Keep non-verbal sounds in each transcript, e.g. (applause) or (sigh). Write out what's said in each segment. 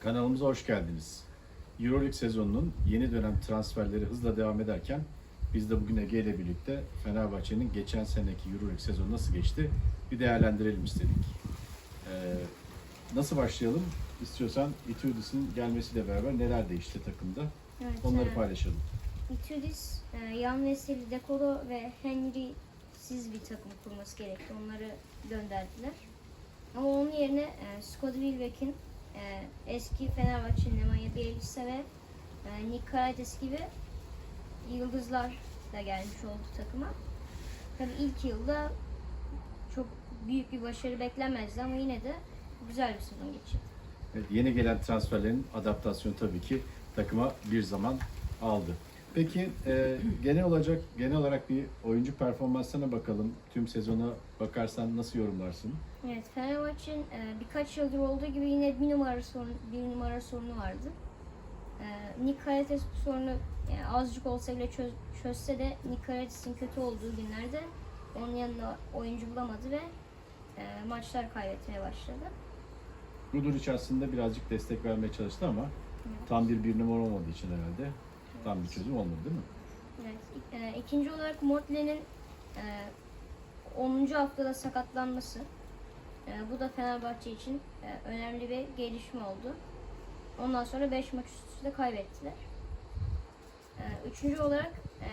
Kanalımıza hoş geldiniz. Euroleague sezonunun yeni dönem transferleri hızla devam ederken biz de bugün Ege ile birlikte Fenerbahçe'nin geçen seneki Euroleague sezonu nasıl geçti bir değerlendirelim istedik. Ee, nasıl başlayalım? İstiyorsan Itudis'in gelmesiyle beraber neler değişti takımda Evet, onları e, paylaşalım. Itudis, e, Yan Veseli, Dekolo ve Henry siz bir takım kurması gerekti. Onları gönderdiler. Ama onun yerine e, Scott Wilbeck'in e, eski Fenerbahçe Nemanja Bjelica ve e, Nick Karates gibi yıldızlar da gelmiş oldu takıma. Tabii ilk yılda çok büyük bir başarı beklenmezdi ama yine de güzel bir sezon geçirdi. Evet, yeni gelen transferlerin adaptasyonu tabii ki takıma bir zaman aldı. Peki e, genel olacak genel olarak bir oyuncu performansına bakalım. Tüm sezona bakarsan nasıl yorumlarsın? Evet, Fenerbahçe'nin e, birkaç yıldır olduğu gibi yine bir numara sorunu, bir numara sorunu vardı. E, Nick Karates bu sorunu yani azıcık olsa bile çöz, çözse de Nick Karates'in kötü olduğu günlerde onun yanına oyuncu bulamadı ve e, maçlar kaybetmeye başladı. Ruduric aslında birazcık destek vermeye çalıştı ama Evet. tam bir bir numara olmadığı için herhalde tam bir çözüm olmadı değil mi? Evet, e, ikinci olarak Motley'nin e, 10. haftada sakatlanması. E, bu da Fenerbahçe için e, önemli bir gelişme oldu. Ondan sonra 5 maç üst üste kaybettiler. E, üçüncü olarak e,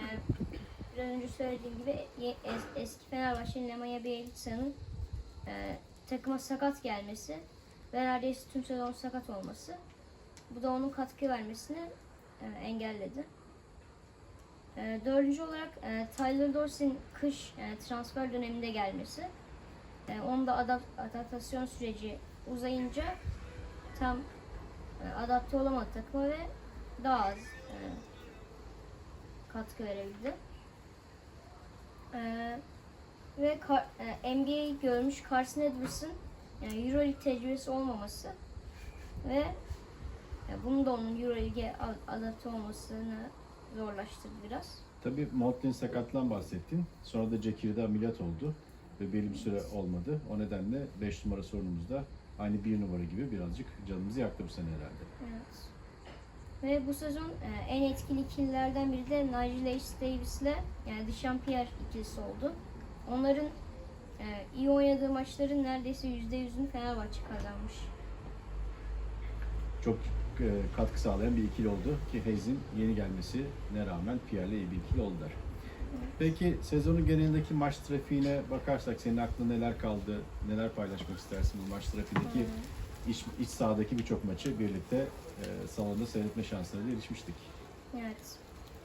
biraz önce söylediğim gibi es- eski Fenerbahçe'nin Nemanja Bjelica'nın e, takıma sakat gelmesi ve neredeyse tüm sezon sakat olması. Bu da onun katkı vermesini e, engelledi. E, dördüncü olarak e, Tyler Dorsey'nin kış e, transfer döneminde gelmesi. E, onun da adap- adaptasyon süreci uzayınca tam e, adapte olamadı takıma ve daha az e, katkı verebildi. E, ve e, NBA'yi görmüş Carson Edwards'ın yani Euroleague tecrübesi olmaması ve e, bunun da onun Euroleague'e adapte olmasını zorlaştırdı biraz. Tabii Motley'in sakatlıktan bahsettin. Sonra da Cekir'de ameliyat oldu ve belli bir süre olmadı. O nedenle 5 numara sorunumuz da aynı 1 numara gibi birazcık canımızı yaktı bu sene herhalde. Evet. Ve bu sezon e, en etkili ikililerden biri de Nigel H. Davis ile yani Dechampierre ikilisi oldu. Onların e, iyi oynadığı maçların neredeyse %100'ünü Fenerbahçe kazanmış. Çok katkı sağlayan bir ikili oldu ki Hayes'in yeni gelmesine rağmen Pierre'le iyi bir ikili oldular. Peki sezonun genelindeki maç trafiğine bakarsak senin aklında neler kaldı? Neler paylaşmak istersin bu maç trafiğindeki iç, iç sahadaki birçok maçı birlikte e, salonda seyretme şansına da erişmiştik. Evet.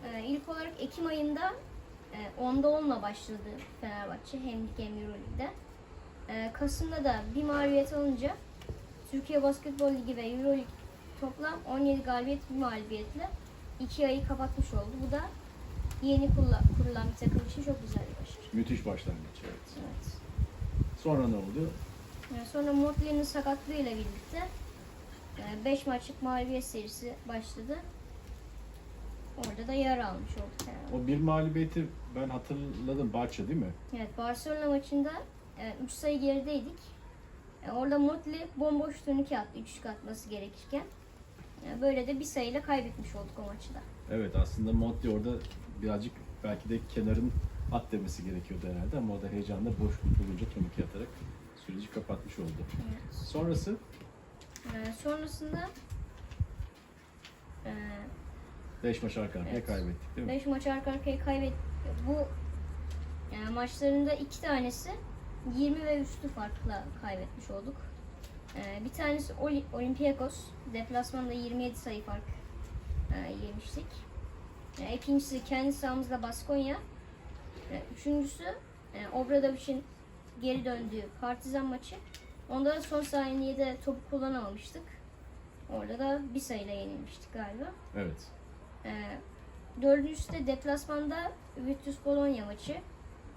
Ee, ilk olarak Ekim ayında e, 10'da 10'la başladı Fenerbahçe hem lig hem Euroleague'de. Ee, Kasım'da da bir mağlubiyet alınca Türkiye Basketbol Ligi ve Euroleague toplam 17 galibiyet bir mağlubiyetle 2 ayı kapatmış oldu. Bu da yeni kurula- kurulan bir takım için çok güzel bir başarı. Müthiş başlangıç evet. Evet. Sonra ne oldu? Yani sonra Motley'nin sakatlığıyla birlikte 5 maçlık mağlubiyet serisi başladı. Orada da yara almış olduk Fenerbahçe. O bir mağlubiyeti ben hatırladım Barça değil mi? Evet Barcelona maçında 3 sayı gerideydik. E, orada Motley bomboş turnike attı 3 atması gerekirken. E, böyle de bir sayıyla kaybetmiş olduk o maçı da. Evet aslında Motley orada birazcık belki de kenarın at demesi gerekiyordu herhalde ama o da heyecanla boş bulunca turnike atarak süreci kapatmış oldu. Evet. Sonrası E, sonrasında 5 maç arka arkaya Evet. kaybettik değil mi? 5 maç arka arkaya kaybettik. Bu yani maçlarında iki tanesi 20 ve üstü farkla kaybetmiş olduk. E, bir tanesi Olympiakos. Deplasmanda 27 sayı fark e, yemiştik. E, ikincisi kendi sahamızda Baskonya. E, üçüncüsü e, Obradovic'in geri döndüğü Partizan maçı. Onda da son saniyede topu kullanamamıştık. Orada da bir sayıyla yenilmiştik galiba. Evet. E, dördüncüsü de deplasmanda Virtus Bologna maçı.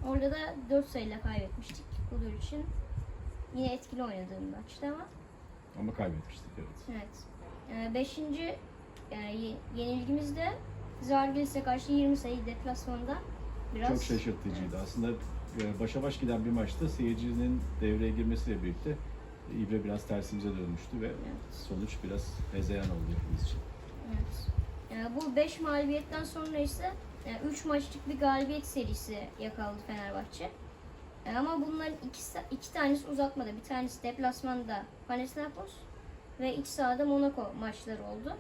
Orada da 4 sayıyla kaybetmiştik. Budur için yine etkili oynadığım maçtı ama. Ama kaybetmiştik evet. Evet. E, beşinci e, ye- yenilgimiz de karşı 20 sayı deplasmanda. Biraz Çok şaşırtıcıydı. Aslında e, başa baş giden bir maçta seyircinin devreye girmesiyle birlikte İbre biraz tersimize dönmüştü ve Evet. sonuç biraz hezeyan oldu hepimiz için. Evet. E, bu 5 mağlubiyetten sonra ise 3 maçlık bir galibiyet serisi yakaladı Fenerbahçe. E, ama bunların ikisi, iki tanesi uzatmada. Bir tanesi deplasmanda Panathinaikos ve iç sahada Monaco maçları oldu.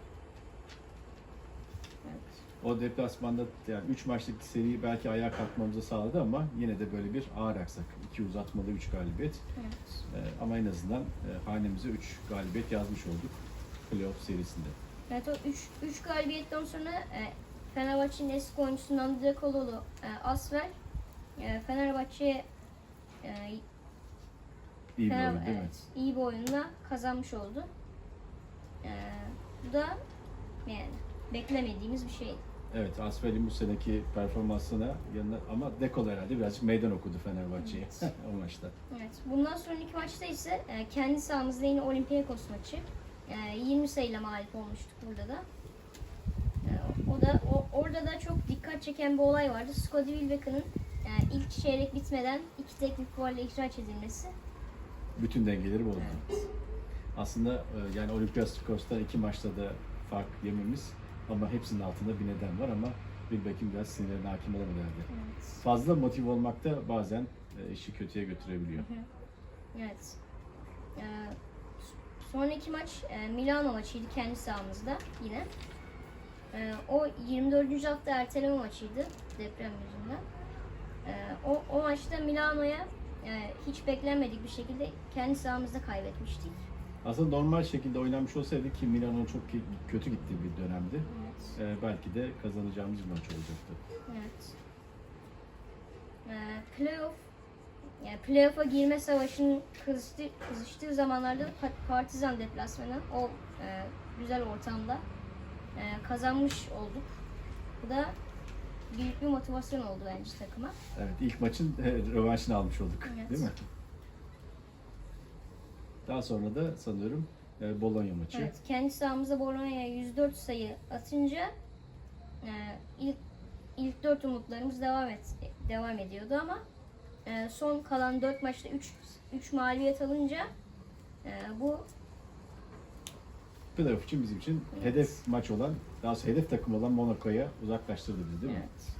O deplasmanda yani 3 maçlık seriyi belki ayağa kalkmamızı sağladı ama yine de böyle bir ağır aksak. 2 uzatmalı 3 galibiyet. Evet. Ee, ama en azından e, hanemize 3 galibiyet yazmış olduk playoff serisinde. Evet o 3 3 galibiyetten sonra e, Fenerbahçe'nin eski oyuncusu Nandire Kololu e, Asfer e, Fenerbahçe'ye e, İyi bir oyun değil mi? evet, iyi bir oyunla kazanmış oldu. E, bu da yani beklemediğimiz bir şey. Evet, Asfel'in bu seneki performansına yanına ama Dekol herhalde birazcık meydan okudu Fenerbahçe'ye (laughs) o maçta. Evet. Bundan sonraki maçta ise e, kendi sahamızda yine Olympiakos maçı. E, 20 sayıyla mağlup olmuştuk burada da. E, o da o, orada da çok dikkat çeken bir olay vardı. Scottie Wilbeck'ın e, ilk çeyrek bitmeden iki teknik faulle ihraç edilmesi. Bütün dengeleri bozdu. Evet. Aslında e, yani Olympiakos'ta iki maçta da fark yememiz ama hepsinin altında bir neden var ama Wilbeck'in biraz sinirlerine hakim olamadı herhalde. Evet. Fazla motive olmak da bazen e, işi kötüye götürebiliyor. Evet. Ee, sonraki maç e, Milano maçıydı kendi sahamızda yine. Ee, o 24. hafta erteleme maçıydı deprem yüzünden. Ee, o, o maçta Milano'ya e, hiç beklenmedik bir şekilde kendi sahamızda kaybetmiştik. Aslında normal şekilde oynanmış olsaydı ki Milano'nun çok kötü gittiği bir dönemdi. Evet. e, belki de kazanacağımız bir maç olacaktı. Evet. Ee, playoff yani playoff'a girme savaşının kızıştı, kızıştığı zamanlarda Pa- Partizan deplasmanı o e, güzel ortamda e, kazanmış olduk. Bu da büyük bir motivasyon oldu bence takıma. Evet, ilk maçın e, rövanşını almış olduk, Evet. değil mi? Daha sonra da sanıyorum e, Bologna maçı. Evet, kendi sahamızda Bologna'ya 104 sayı atınca e, ilk ilk 4 umutlarımız devam et devam ediyordu ama e, son kalan 4 maçta 3 3 mağlubiyet alınca e, bu Playoff için bizim için Evet. hedef maç olan, daha doğrusu hedef takım olan Monaco'ya uzaklaştırdı bizi değil mi? evet,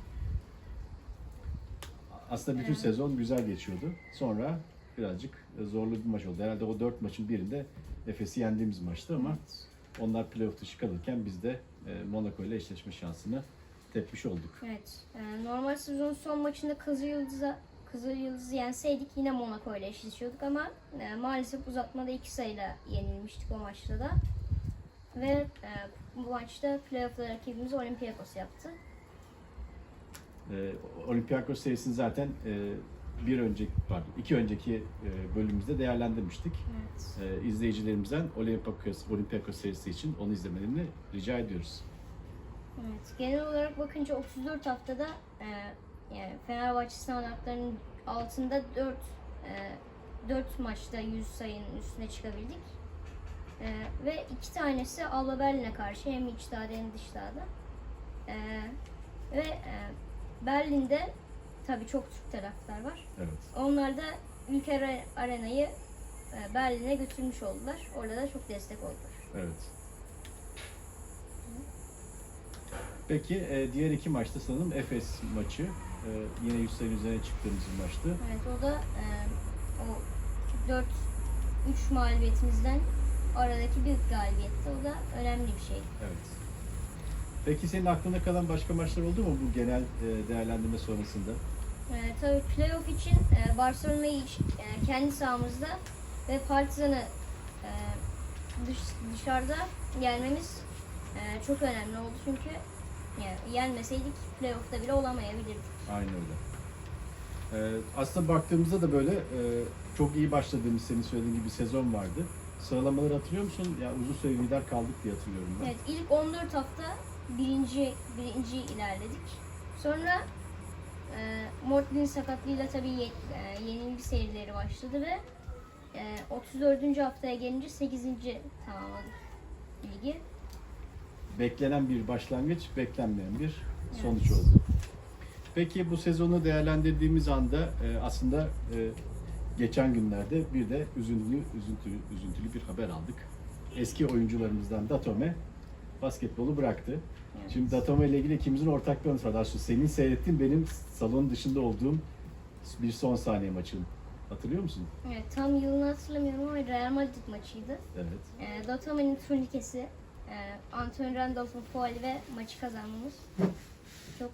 Aslında bütün Evet. sezon güzel geçiyordu. Sonra birazcık zorlu bir maç oldu. Herhalde o dört maçın birinde Efes'i yendiğimiz maçtı ama evet, onlar playoff dışı kalırken biz de e, Monaco ile eşleşme şansını tepmiş olduk. evet. E, normal sezon son maçında Kızıl Yıldız'a Kızıl Yıldız'ı yenseydik yine Monaco ile eşleşiyorduk ama e, maalesef uzatmada 2 sayıyla yenilmiştik o maçta da. Ve e, bu maçta playoff'ta rakibimiz Olympiakos yaptı. E, Olympiakos serisini zaten e, bir önceki, pardon, iki önceki e, bölümümüzde değerlendirmiştik. Evet. E, izleyicilerimizden Olympiakos, Olympiakos serisi için onu izlemelerini rica ediyoruz. Evet. Genel olarak bakınca 34 haftada e, yani Fenerbahçe standartlarının altında 4 e, 4 maçta 100 sayının üstüne çıkabildik. E, ve iki tanesi Alba Berlin'e karşı hem iç sahada hem dış sahada. E, ve e, Berlin'de tabii çok Türk taraftar var. Evet. Onlar da Ülker Are- Arena'yı e, Berlin'e götürmüş oldular. Orada da çok destek oldular. Evet. Peki e, diğer iki maçta sanırım Efes maçı. E, yine 100 sayının üzerine çıktığımız bir maçtı. Evet o da e, o 4 3 mağlubiyetimizden aradaki bir galibiyetti. O da önemli bir şey. Evet. Peki senin aklında kalan başka maçlar oldu mu bu genel e, değerlendirme sonrasında? E, tabii playoff için e, Barcelona'yı e, kendi sahamızda ve Partizan'ı e, dış, dışarıda gelmemiz e, çok önemli oldu çünkü yani yenmeseydik playoff'ta bile olamayabilirdik. Aynen öyle. E, aslında baktığımızda da böyle e, çok iyi başladığımız senin söylediğin gibi sezon vardı. Sıralamaları hatırlıyor musun? Ya uzun süre lider kaldık diye hatırlıyorum ben. Evet ilk 14 hafta birinci birinci ilerledik. Sonra e, Mortley'nin sakatlığıyla tabii ye, e, yenilgi serileri başladı ve e, 34. haftaya gelince 8. tamamladık ligi. beklenen bir başlangıç, beklenmeyen bir sonuç oldu. Peki bu sezonu değerlendirdiğimiz anda e, aslında e, geçen günlerde bir de üzüntülü, üzüntülü, üzüntülü bir haber aldık. Eski oyuncularımızdan Datome basketbolu bıraktı. Evet. Şimdi Datome ile ilgili ikimizin ortak bir anısı var. Aslında senin seyrettiğin benim salonun dışında olduğum bir son saniye maçın. Hatırlıyor musun? Evet, tam yılını hatırlamıyorum ama Real Madrid maçıydı. Evet. E, Datome'nin turnikesi, e, Anthony Randolph'un faali ve maçı kazanmamız çok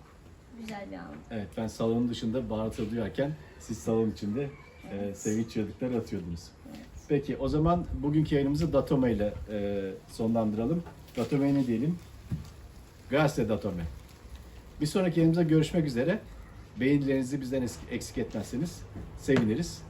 güzel bir an. Evet ben salonun dışında bağırtı duyarken siz salon içinde e, Evet. sevinç çığlıkları atıyordunuz. Evet. Peki o zaman bugünkü yayınımızı Datome ile e, sonlandıralım. Datome ne diyelim? Grazie Datome. Bir sonraki yayınımızda görüşmek üzere. Beğenilerinizi bizden eksik etmezseniz seviniriz.